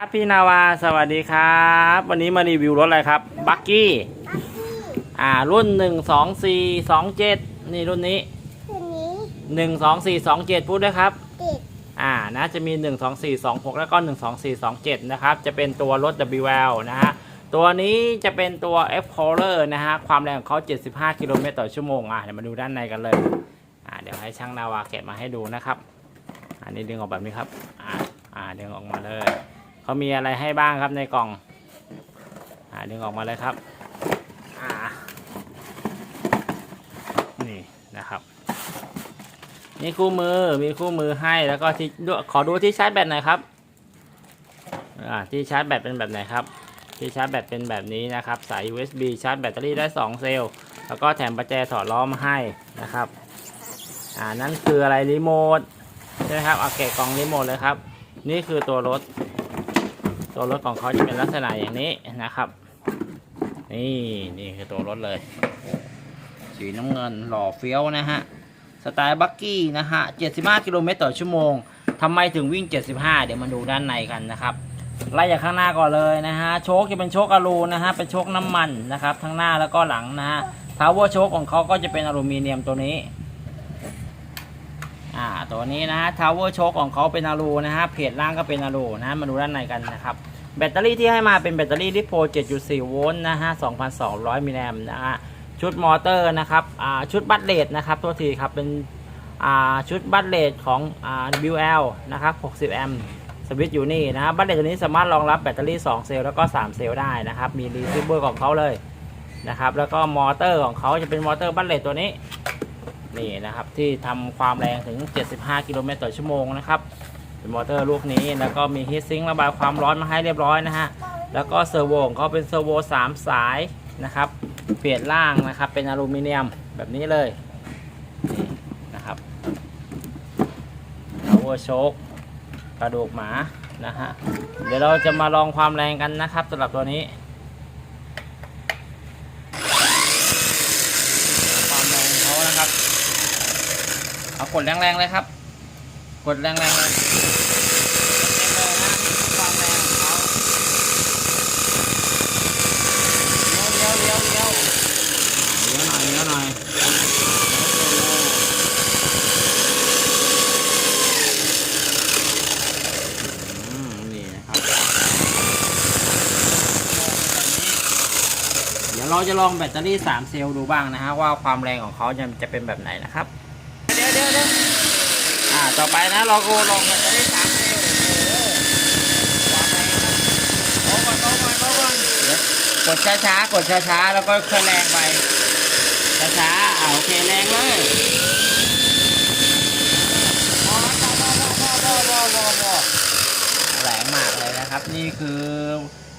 ครับพี่นาวาสวัสดีครับ วันนี้มารีวิวรถอะไรครับบักกี้อ่ารุ่นหนึ่งสองสี่สองเจ็ดนี่รุ่นนี้คืนนี้หนึ่งสองสี่สองเจ็ดพูดด้วยครับติดอ่านะจะมีหนึ่งสองสี่สองหกแล้วก็หนึ่งสองสี่สองเจ็ดนะครับ จะเป็นตัวรถ WL นะฮะตัวนี้จะเป็นตัว F c o l o r นะฮะความแรงของเขา75กิโลเมตรต่อชั่วโมงอะเดี๋ยวมาดูด้านในกันเลยอ่าเดี๋ยวให้ช่างนาวาแกะมาให้ดูนะครับ อันนี้ดึงออกแบบนี้ครับอ่าอ่าดึงออกมาเลย เขามีอะไรให้บ้างครับในกล่องอ่าดึงออกมาเลยครับอ่านี่นะครับนี่คู่มือมีคู่มือให้แล้วก็ที่ขอดูที่ชาร์จแบตหน่อยครับอ่าที่ชาร์จแบตเป็นแบบไหนครับที่ชาร์จแบตเป็นแบบนี้นะครับสาย USB ชาร์จแบตเตอรี่ได้ 2 เซลล์แล้วก็แถมประแจถอดล้อมาให้นะครับอ่านั่นคืออะไรรีโมทใช่ไหมครับเอาแกะกล่องรีโมทเลยครับ นี่คือตัวรถ ตัวรถของเขาจะเป็นลักษณะอย่างนี้นะครับ นี่นี่คือตัวรถเลย สีน้ำเงินหล่อเฟี้ยวนะฮะสไตล์บักกี้นะฮะ 75 กิโลเมตรต่อชั่วโมงทำไมถึงวิ่ง 75 เดี๋ยวมาดูด้านในกันนะครับไล่จากข้างหน้าก่อนเลยนะฮะ โชคจะเป็นโชคอลูนะฮะ เป็นโชคน้ำมันนะครับ ทั้งหน้าแล้วก็หลังนะฮะทาวเวอร์โชคของเขาก็จะเป็นอลูมิเนียมตัวนี้ อ่าตัวนี้นะฮะทาวเวอร์โชคของเขาเป็นอะลูนะฮะเพจล่างก็เป็นอะลูนะฮะมาดูด้านในกันนะครับแบตเตอรี่ที่ให้มาเป็นแบตเตอรี่ลิโพ7.4โวลต์นะฮะ2,200มิลลิแอมป์นะฮะชุดมอเตอร์นะครับอ่าชุดบัตเลตนะครับตัวทีครับเป็นอ่าชุดบัตเลตของอ่า WL นะครับ60แอมป์สวิตช์อยู่นี่นะบัตเลตตัวนี้สามารถรองรับแบตเตอรี่ 2 เซลล์แล้วก็ 3 เซลล์ได้นะครับมีรีซิเวอร์ของเขาเลยนะครับแล้วก็มอเตอร์ของเขาจะเป็นมอเตอร์บัตเลตตัวนี้ นี่นะครับที่ทำความแรงถึง 75 กิโลเมตรต่อชั่วโมงนะครับเป็นมอเตอร์ลูกนี้แล้วก็มีฮีทซิงค์ระบายความร้อนมาให้เรียบร้อยนะฮะแล้วก็เซอร์โวของเขาเป็นเซอร์โว3 สายนะครับเปลี่ยนล่างนะครับเป็นอลูมิเนียมแบบนี้เลยนี่นะครับ power choke กระดูกหมานะฮะเดี๋ยวเราจะมาลองความแรงกันนะครับสำหรับตัวนี้ ความแรงของเขานะครับ เอากดแรงๆเลยครับ กดแรงๆเลยเต็มเลยนะความแรงของเขาเรียวเรียวเรียวเรียวเรียวหน่อยเรียวหน่อยอืมนี่ครับเดี๋ยวเราจะลองแบตเตอรี่ 3 เซลล์ดูบ้างนะฮะว่าความแรงของเขาจะเป็นแบบไหนนะครับ เดี๋ยวเดี๋ยวเดี๋ยวอ่า ต่อไปนะเราก็ลองแบตเตอรี่สามเซลล์โอ้โหวามแรงนะโอ้ก่อนโอ้ก่อนโอ้ก่อนกดช้าๆ กดช้าๆ แล้วก็ค่อยแรงไป ช้าๆอ่าโอเคแรงเลยแรงมากเลยนะครับ นี่คือ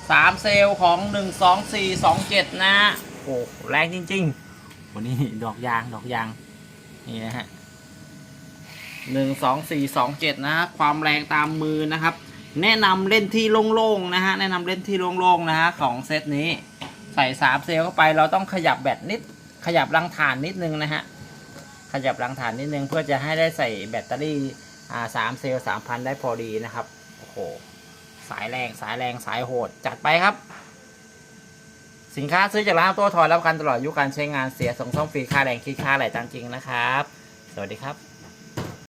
สามเซลล์ของหนึ่งสองสี่สองเจ็ดนะโอ้โหแรงจริงๆวันนี้ดอกยาง ดอกยาง นี่นะฮะ หนึ่งสองสี่สองเจ็ดนะฮะความแรงตามมือนะครับ แนะนำเล่นที่โล่งๆนะฮะแนะนำเล่นที่โล่งๆนะฮะของเซตนี้ใส่สามเซลล์เข้าไปเราต้องขยับแบตนิด ขยับรังฐานนิดนึงนะฮะขยับรังฐานนิดนึงเพื่อจะให้ได้ใส่แบตเตอรี่อ่าสามเซลล์สามพันได้พอดีนะครับโอ้โหสายแรงสายแรงสายโหดจัดไปครับ สินค้าซื้อจากร้านตัวถอยรับประกันตลอดอายุการใช้งานเสียส่งซ่อมฟรีค่าแรงคิดค่าไหลตามจริงนะครับ สวัสดีครับ